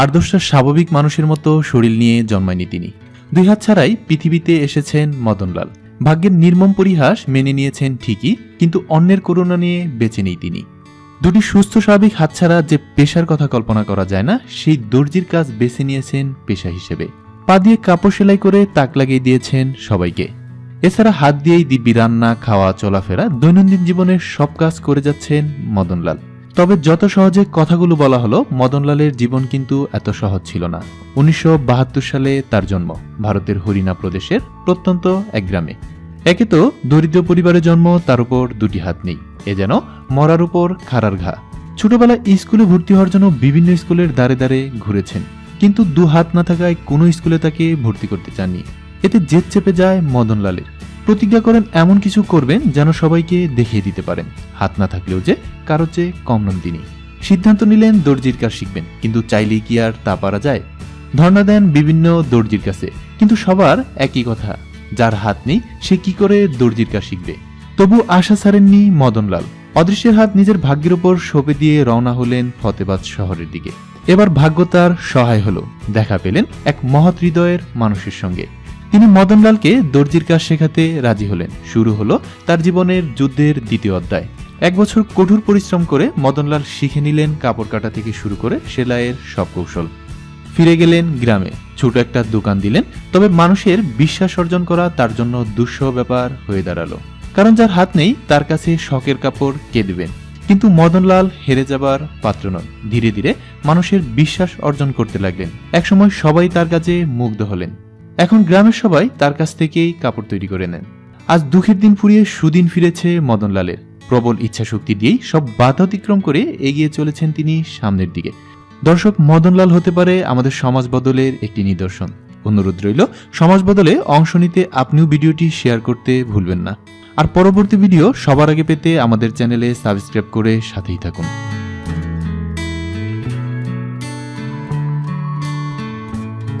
আট দশটা স্বাভাবিক মানুষের মতো শরীর নিয়ে জন্মায়নি তিনি। দুই হাত ছাড়াই পৃথিবীতে এসেছেন মদনলাল। ভাগ্যের নির্মম পরিহাস মেনে নিয়েছেন ঠিকই, কিন্তু অন্যের করুণা নিয়ে বেঁচে নেই তিনি। দুটি সুস্থ স্বাভাবিক হাত ছাড়া যে পেশার কথা কল্পনা করা যায় না, সেই দর্জির কাজ বেছে নিয়েছেন পেশা হিসেবে। পা দিয়ে কাপড় সেলাই করে তাক লাগিয়ে দিয়েছেন সবাইকে। এছাড়া হাত দিয়েই দিব্যি রান্না, খাওয়া, চলাফেরা দৈনন্দিন জীবনের সব কাজ করে যাচ্ছেন মদনলাল। তবে যত সহজে কথাগুলো বলা হলো, মদনলালের জীবন কিন্তু এত সহজ ছিল না। উনিশশো বাহাত্তর সালে তার জন্ম, ভারতের হরিণা প্রদেশের প্রত্যন্ত এক গ্রামে। একে তো দরিদ্র পরিবারে জন্ম, তার উপর দুটি হাত নেই। এ যেন মরার উপর খাড়ার ঘা। ছোটবেলায় স্কুলে ভর্তি হওয়ার জন্য বিভিন্ন স্কুলের দ্বারে দ্বারে ঘুরেছেন। কিন্তু দু হাত না থাকায় কোনো স্কুলে তাকে ভর্তি করতে চাননি। এতে জেদ চেপে যায় মদনলালের। প্রতিজ্ঞা করেন এমন কিছু করবেন যেন সবাইকে দেখিয়ে দিতে পারেন। হাত না থাকলেও যে কারও চেয়ে কম নন তিনি সিদ্ধান্ত নিলেন দর্জির কাজ শিখবেন, কিন্তু চাইলেই কি আর তা পারা যায়? ধর্ণা দেন বিভিন্ন দর্জির কাছে, কিন্তু সবার একই কথা, যার হাত নেই সে কি করে দর্জির কাজ শিখবে? তবু আশা ছাড়েননি মদনলাল। অদৃশ্যের হাত নিজের ভাগ্যের উপর সঁপে দিয়ে রওনা হলেন ফতেবাদ শহরের দিকে। এবার ভাগ্য তার সহায় হলো। দেখা পেলেন এক মহৎ হৃদয়ের মানুষের সঙ্গে। তিনি মদনলালকে দর্জির কাজ শেখাতে রাজি হলেন। শুরু হলো তার জীবনের যুদ্ধের দ্বিতীয় অধ্যায়। এক বছর কঠোর পরিশ্রম করে মদনলাল শিখে নিলেন কাপড় কাটা থেকে শুরু করে সেলাইয়ের সব কৌশল। ফিরে গেলেন গ্রামে। ছোট একটা দোকান দিলেন, তবে মানুষের বিশ্বাস অর্জন করা তার জন্য দুঃসহ ব্যাপার হয়ে দাঁড়াল। কারণ যার হাত নেই, তার কাছে শখের কাপড় কে দেবেন কিন্তু মদনলাল হেরে যাবার পাত্র নন। ধীরে ধীরে মানুষের বিশ্বাস অর্জন করতে লাগলেন। একসময় সবাই তার কাছে মুগ্ধ হলেন। এখন গ্রামের সবাই তার কাছ থেকেই কাপড় তৈরি করে নেন। আজ দুঃখের দিন ফুরিয়ে সুদিন ফিরেছে মদনলালের। প্রবল ইচ্ছাশক্তি দিয়েই সব বাধা অতিক্রম করে এগিয়ে চলেছেন তিনি সামনের দিকে। দর্শক, মদনলাল হতে পারে আমাদের সমাজ বদলের একটি নিদর্শন। অনুরোধ রইল, সমাজ বদলে অংশ নিতে আপনিও ভিডিওটি শেয়ার করতে ভুলবেন না। আর পরবর্তী ভিডিও সবার আগে পেতে আমাদের চ্যানেলে সাবস্ক্রাইব করে সাথেই থাকুন।